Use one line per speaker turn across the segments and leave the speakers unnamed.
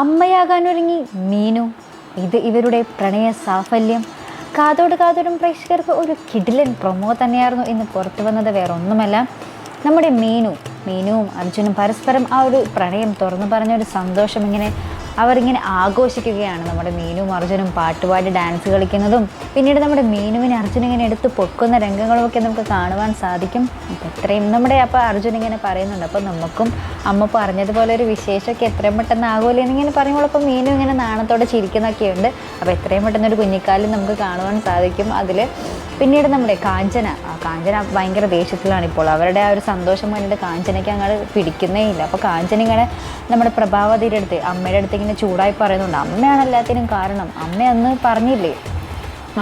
അമ്മയാകാനൊരുങ്ങി മീനു. ഇത് ഇവരുടെ പ്രണയ സാഫല്യം. കാതോട് കാതോടും പ്രേക്ഷകർക്ക് ഒരു കിടിലൻ പ്രൊമോ തന്നെയായിരുന്നു ഇന്ന് പുറത്തു വന്നത്. വേറെ ഒന്നുമല്ല നമ്മുടെ മീനു മീനുവും അർജുനും പരസ്പരം ആ ഒരു പ്രണയം തുറന്നു പറഞ്ഞ ഒരു സന്തോഷം ഇങ്ങനെ അവരിങ്ങനെ ആഘോഷിക്കുകയാണ്. നമ്മുടെ മീനും അർജുനും പാട്ടുപാടി ഡാൻസ് കളിക്കുന്നതും പിന്നീട് നമ്മുടെ മീനുവിനെ അർജുൻ ഇങ്ങനെ എടുത്ത് പൊക്കുന്ന രംഗങ്ങളുമൊക്കെ നമുക്ക് കാണുവാൻ സാധിക്കും. അപ്പോൾ ഇത്രയും നമ്മുടെ അപ്പോൾ അർജുൻ ഇങ്ങനെ പറയുന്നുണ്ട്. അപ്പോൾ നമുക്കും അമ്മ പറഞ്ഞതുപോലെ ഒരു വിശേഷമൊക്കെ എത്രയും പെട്ടെന്ന് ആകുമല്ലോ എന്നിങ്ങനെ പറയുമ്പോൾ അപ്പോൾ മീനും ഇങ്ങനെ നാണത്തോടെ ചിരിക്കുന്നൊക്കെയുണ്ട്. അപ്പോൾ എത്രയും പെട്ടെന്ന് ഒരു കുഞ്ഞിക്കാലിൽ നമുക്ക് കാണുവാൻ സാധിക്കും. അതിൽ പിന്നീട് നമ്മുടെ കാഞ്ചന. കാഞ്ചന ഭയങ്കര ദേഷ്യത്തിലാണ് ഇപ്പോൾ. അവരുടെ ആ ഒരു സന്തോഷം കണ്ടിട്ട് കാഞ്ചനയ്ക്ക് അങ്ങോട്ട് പിടിക്കുന്നേ ഇല്ല. അപ്പോൾ കാഞ്ചന ഇങ്ങനെ നമ്മുടെ പ്രഭാവതിയുടെ അടുത്ത് അമ്മയുടെ അടുത്ത് ഇങ്ങനെ ചൂടായി പറയുന്നുണ്ട്. അമ്മയാണ് എല്ലാത്തിനും കാരണം. അമ്മ അന്ന് പറഞ്ഞില്ലേ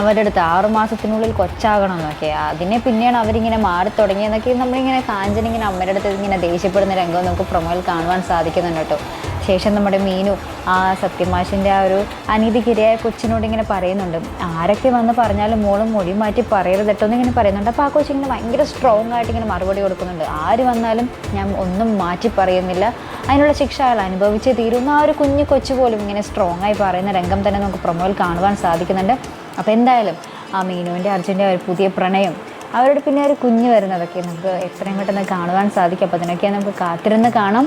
അവരുടെ അടുത്ത് ആറു മാസത്തിനുള്ളിൽ കൊച്ചാകണം എന്നൊക്കെ. അതിനെ പിന്നെയാണ് അവരിങ്ങനെ മാറി തുടങ്ങിയെന്നൊക്കെ നമ്മളിങ്ങനെ കാഞ്ചന ഇങ്ങനെ അമ്മയുടെ അടുത്ത് ഇങ്ങനെ ദേഷ്യപ്പെടുന്ന രംഗം നമുക്ക് പ്രൊമോയിൽ കാണുവാൻ സാധിക്കുന്നുണ്ട് കേട്ടോ. ശേഷം നമ്മുടെ മീനു ആ സത്യമാഷിന്റെ ആ ഒരു അനീതിക്കിരയായ കൊച്ചിനോട് ഇങ്ങനെ പറയുന്നുണ്ട്. ആരൊക്കെ വന്ന് പറഞ്ഞാലും മോളും മൊഴി മാറ്റി പറയരുത് കേട്ടോ എന്നിങ്ങനെ പറയുന്നുണ്ട്. അപ്പോൾ ആ കൊച്ചിങ്ങനെ ഭയങ്കര സ്ട്രോങ് ആയിട്ട് ഇങ്ങനെ മറുപടി കൊടുക്കുന്നുണ്ട്. ആര് വന്നാലും ഞാൻ ഒന്നും മാറ്റി പറയുന്നില്ല. അതിനുള്ള ശിക്ഷ അയാൾ അനുഭവിച്ച് തീരുന്ന ആ ഒരു കുഞ്ഞു കൊച്ചു പോലും ഇങ്ങനെ സ്ട്രോങ് ആയി പറയുന്ന രംഗം തന്നെ നമുക്ക് പ്രൊമോയിൽ കാണുവാൻ സാധിക്കുന്നുണ്ട്. അപ്പോൾ എന്തായാലും ആ മീനുവിന്റെ അർജുന്റെ ഒരു പുതിയ പ്രണയം അവരുടെ പിന്നെ ഒരു കുഞ്ഞ് വരുന്നതൊക്കെ നമുക്ക് എത്രയും പെട്ടെന്ന് കാണുവാൻ സാധിക്കും. അപ്പോൾ അതിനൊക്കെ നമുക്ക് കാത്തിരുന്ന് കാണാം.